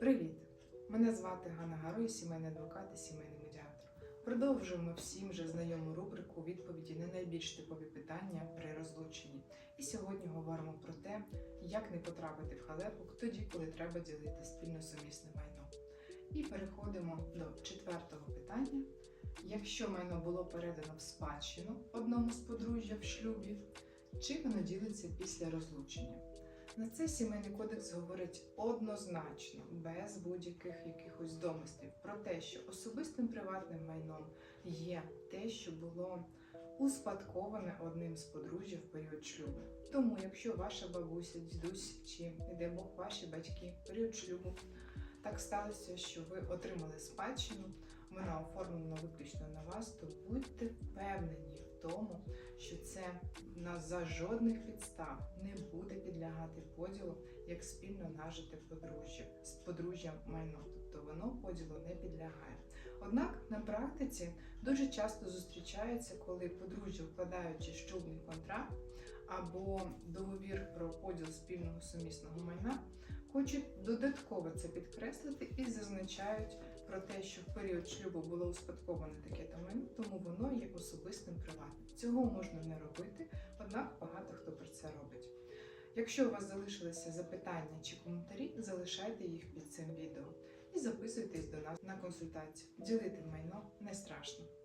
Привіт! Мене звати Ганна Гарой, сімейний адвокат і сімейний медіатор. Продовжуємо всім вже знайому рубрику відповіді на найбільш типові питання при розлученні. І сьогодні говоримо про те, як не потрапити в халепу тоді, коли треба ділити спільно сумісне майно. І переходимо до четвертого питання. Якщо майно було передано в спадщину одному з подружжя в шлюбі, чи воно ділиться після розлучення? На це сімейний кодекс говорить однозначно, без будь-яких якихось домислів, про те, що особистим приватним майном є те, що було успадковане одним з подружжя в період шлюбу. Тому, якщо ваша бабуся, дідусь чи де Бог ваші батьки в період шлюбу так сталося, що ви отримали спадщину, вона оформлена виключно на вас, то будьте впевнені в тому, що це на за жодних підстав не буде підлягати поділу як спільно нажите подружжя з подружжям майно, тобто воно поділу не підлягає. Однак на практиці дуже часто зустрічається, коли подружжя, вкладаючи шлюбний контракт або договір про поділ спільного сумісного майна, хочуть додатково це підкреслити і зазначають про те, що в період шлюбу було успадковане таке то майно, тому воно є особистим приватним. Цього можна не робити, однак багато хто про це робить. Якщо у вас залишилися запитання чи коментарі, залишайте їх під цим відео і записуйтесь до нас на консультацію. Ділити майно не страшно.